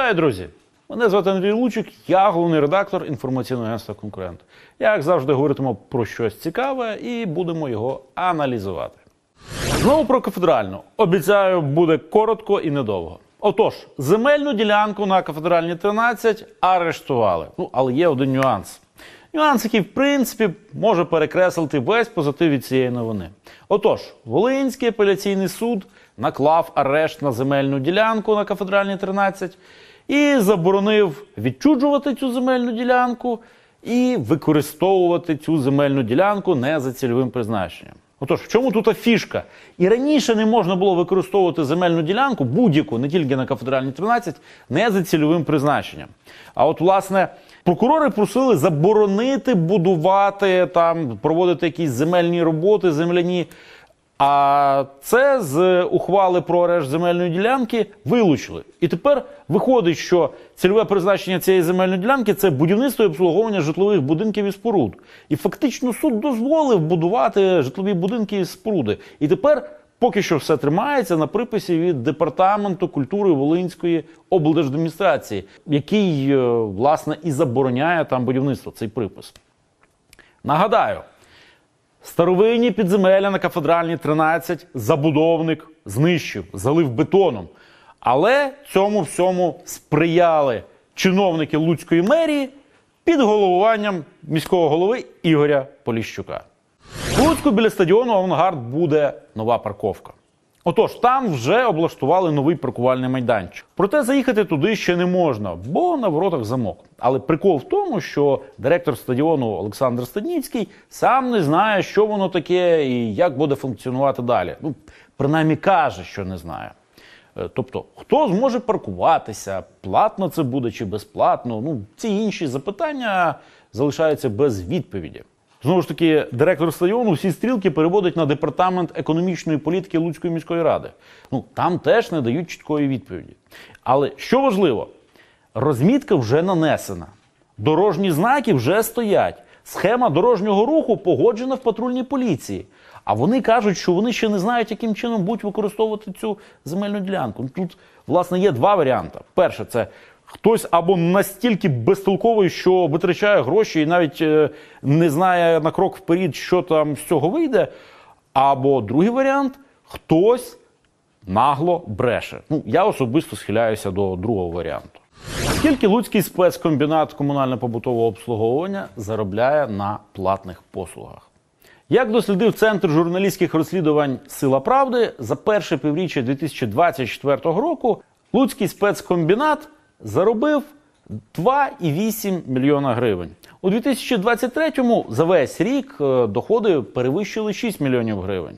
Вітаю, друзі! Мене звати Андрій Лучик, я головний редактор інформаційного агентства Конкурент. Як завжди, говоритимемо про щось цікаве і будемо його аналізувати. Знову про кафедральну. Обіцяю, буде коротко і недовго. Отож, земельну ділянку на кафедральній 13 арештували. Ну, але є один нюанс. Нюанс, який, в принципі, може перекреслити весь позитив від цієї новини. Отож, Волинський апеляційний суд наклав арешт на земельну ділянку на кафедральній 13 і заборонив відчуджувати цю земельну ділянку і використовувати цю земельну ділянку не за цільовим призначенням. Отож, в чому тут фішка? І раніше не можна було використовувати земельну ділянку будь-яку, не тільки на кафедральній 13, не за цільовим призначенням. А от, власне, прокурори просили заборонити будувати там, проводити якісь земельні роботи, земляні. А це з ухвали про арешт земельної ділянки вилучили. І тепер виходить, що цільове призначення цієї земельної ділянки це будівництво і обслуговування житлових будинків і споруд. І фактично суд дозволив будувати житлові будинки і споруди. І тепер поки що все тримається на приписі від департаменту культури Волинської облдержадміністрації, який е, власне і забороняє там будівництво цей припис. Нагадаю. Старовинні підземелля на кафедральній 13 забудовник знищив, залив бетоном. Але цьому всьому сприяли чиновники Луцької мерії під головуванням міського голови Ігоря Поліщука. У Луцьку біля стадіону Авангард буде нова парковка. Отож, там вже облаштували новий паркувальний майданчик. Проте заїхати туди ще не можна, бо на воротах замок. Але прикол в тому, що директор стадіону Олександр Стадніцький сам не знає, що воно таке і як буде функціонувати далі. Ну, принаймні каже, що не знає. Е, Тобто, хто зможе паркуватися, платно це буде чи безплатно? Ну, ці інші запитання залишаються без відповіді. Знову ж таки, директор стадіону всі стрілки переводить на департамент економічної політики Луцької міської ради. Ну там теж не дають чіткої відповіді. Але що важливо, розмітка вже нанесена, дорожні знаки вже стоять. Схема дорожнього руху погоджена в патрульній поліції. А вони кажуть, що вони ще не знають, яким чином будуть використовувати цю земельну ділянку. Ну, Тут, власне, є два варіанти. Перше, це хтось або настільки безтолковий, що витрачає гроші і навіть е, не знає на крок вперед, що там з цього вийде. Або другий варіант хтось нагло бреше. Ну, я особисто схиляюся до другого варіанту. Скільки Луцький спецкомбінат комунально-побутового обслуговування заробляє на платних послугах? Як дослідив Центр журналістських розслідувань Сила Правди, за перше півріччя 2024 року Луцький спецкомбінат заробив 2,8 мільйона гривень. У 2023-му за весь рік е, доходи перевищили 6 мільйонів гривень.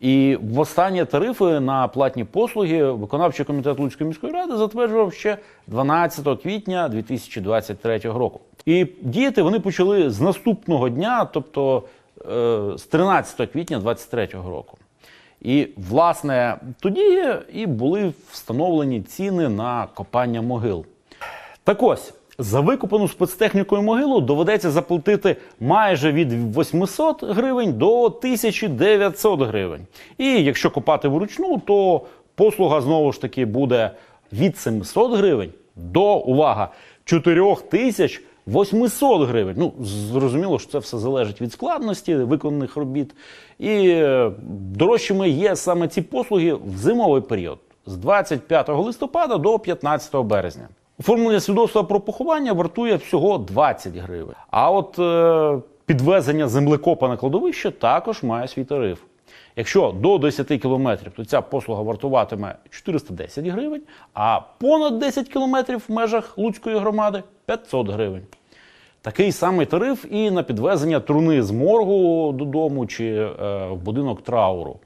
І в останні тарифи на платні послуги виконавчий комітет Луцької міської ради затверджував ще 12 квітня 2023 року. І діяти вони почали з наступного дня, тобто е, з 13 квітня 2023 року. І, власне, тоді і були встановлені ціни на копання могил. Так ось, за викопану спецтехнікою могилу доведеться заплатити майже від 800 гривень до 1900 гривень. І якщо копати вручну, то послуга знову ж таки буде від 700 гривень до увага 4800 гривень. Ну, зрозуміло, що це все залежить від складності виконаних робіт. І е, дорожчими є саме ці послуги в зимовий період з 25 листопада до 15 березня. Оформлення свідоцтва про поховання вартує всього 20 гривень. А от е, підвезення землекопа на кладовище також має свій тариф. Якщо до 10 кілометрів, то ця послуга вартуватиме 410 гривень, а понад 10 кілометрів в межах Луцької громади 500 гривень. Такий самий тариф і на підвезення труни з моргу додому чи е, в будинок трауру.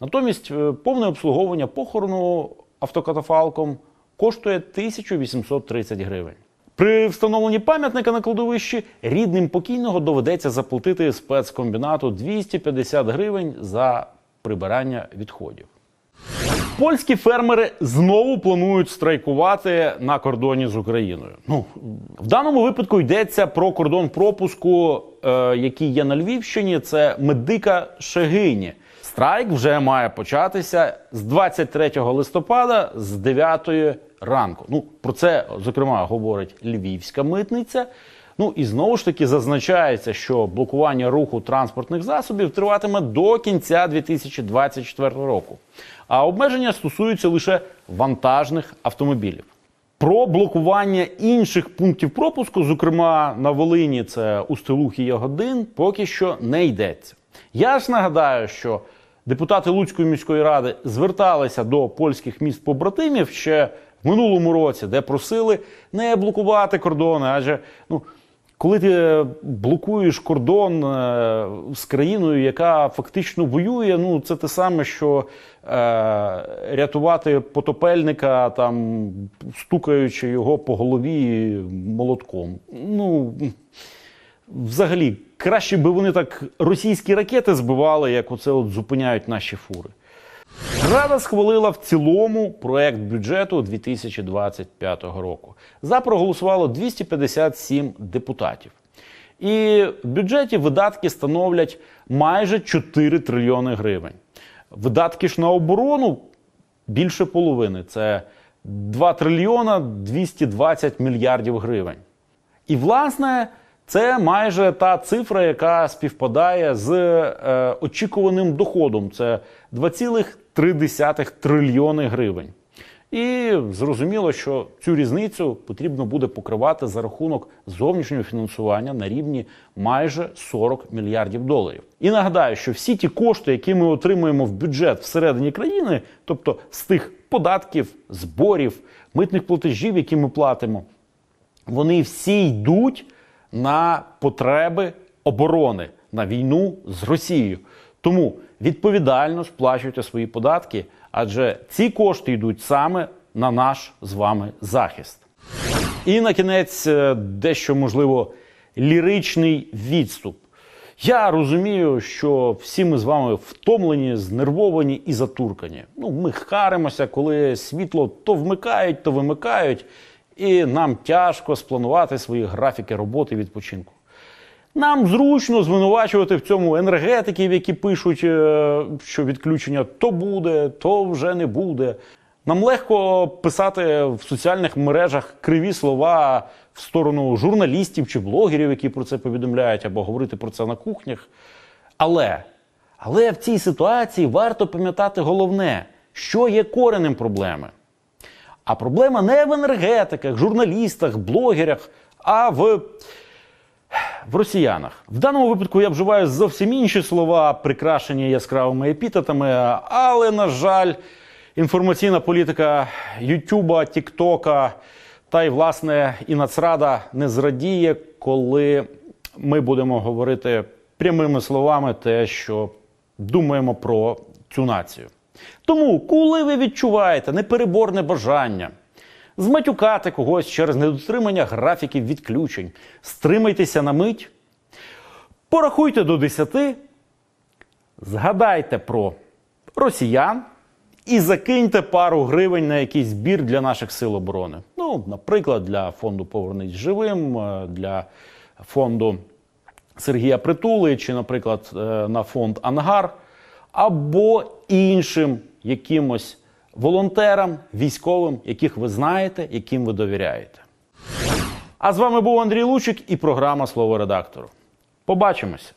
Натомість е, повне обслуговування похорону автокатафалком коштує 1830 гривень. При встановленні пам'ятника на кладовищі рідним покійного доведеться заплатити спецкомбінату 250 гривень за прибирання відходів. Польські фермери знову планують страйкувати на кордоні з Україною. Ну в даному випадку йдеться про кордон пропуску, е, який є на Львівщині. Це медика Шегині. Страйк вже має початися з 23 листопада з 9 ранку. Ну, про це, зокрема, говорить львівська митниця. Ну і знову ж таки зазначається, що блокування руху транспортних засобів триватиме до кінця 2024 року. А обмеження стосуються лише вантажних автомобілів. Про блокування інших пунктів пропуску, зокрема на Волині, це Устилух і Ягодин, поки що не йдеться. Я ж нагадаю, що депутати Луцької міської ради зверталися до польських міст побратимів ще в минулому році, де просили не блокувати кордони, адже ну. Коли ти блокуєш кордон е, з країною, яка фактично воює, ну це те саме, що е, рятувати потопельника, там стукаючи його по голові молотком. Ну взагалі, краще би вони так російські ракети збивали, як оце от зупиняють наші фури. Рада схвалила в цілому проект бюджету 2025 року. За проголосувало 257 депутатів. І в бюджеті видатки становлять майже 4 трильйони гривень. Видатки ж на оборону більше половини це 2 трильйона 220 мільярдів гривень. І, власне, це майже та цифра, яка співпадає з е, очікуваним доходом. Це 2,3 трильйони гривень. І зрозуміло, що цю різницю потрібно буде покривати за рахунок зовнішнього фінансування на рівні майже 40 мільярдів доларів. І нагадаю, що всі ті кошти, які ми отримуємо в бюджет всередині країни, тобто з тих податків, зборів, митних платежів, які ми платимо, вони всі йдуть на потреби оборони на війну з Росією. Тому відповідально сплачуйте свої податки, адже ці кошти йдуть саме на наш з вами захист. І на кінець е, дещо можливо ліричний відступ. Я розумію, що всі ми з вами втомлені, знервовані і затуркані. Ну, ми харимося, коли світло то вмикають, то вимикають, і нам тяжко спланувати свої графіки роботи відпочинку. Нам зручно звинувачувати в цьому енергетиків, які пишуть, е, що відключення то буде, то вже не буде. Нам легко писати в соціальних мережах криві слова в сторону журналістів чи блогерів, які про це повідомляють, або говорити про це на кухнях. Але, але в цій ситуації варто пам'ятати головне, що є коренем проблеми. А проблема не в енергетиках, журналістах, блогерах, а в в росіянах. В даному випадку я вживаю зовсім інші слова, прикрашені яскравими епітетами, але, на жаль, інформаційна політика Ютуба, Тіктока та й, власне, і Нацрада не зрадіє, коли ми будемо говорити прямими словами те, що думаємо про цю націю. Тому, коли ви відчуваєте непереборне бажання зматюкати когось через недотримання графіків відключень, стримайтеся на мить, порахуйте до 10, згадайте про росіян і закиньте пару гривень на якийсь збір для наших сил оборони. Ну, наприклад, для фонду Повернись живим, е, для фонду Сергія Притули, чи, наприклад, е, на фонд Ангар, або іншим якимось волонтерам, військовим, яких ви знаєте, яким ви довіряєте. А з вами був Андрій Лучик і програма Слово редактору. Побачимося!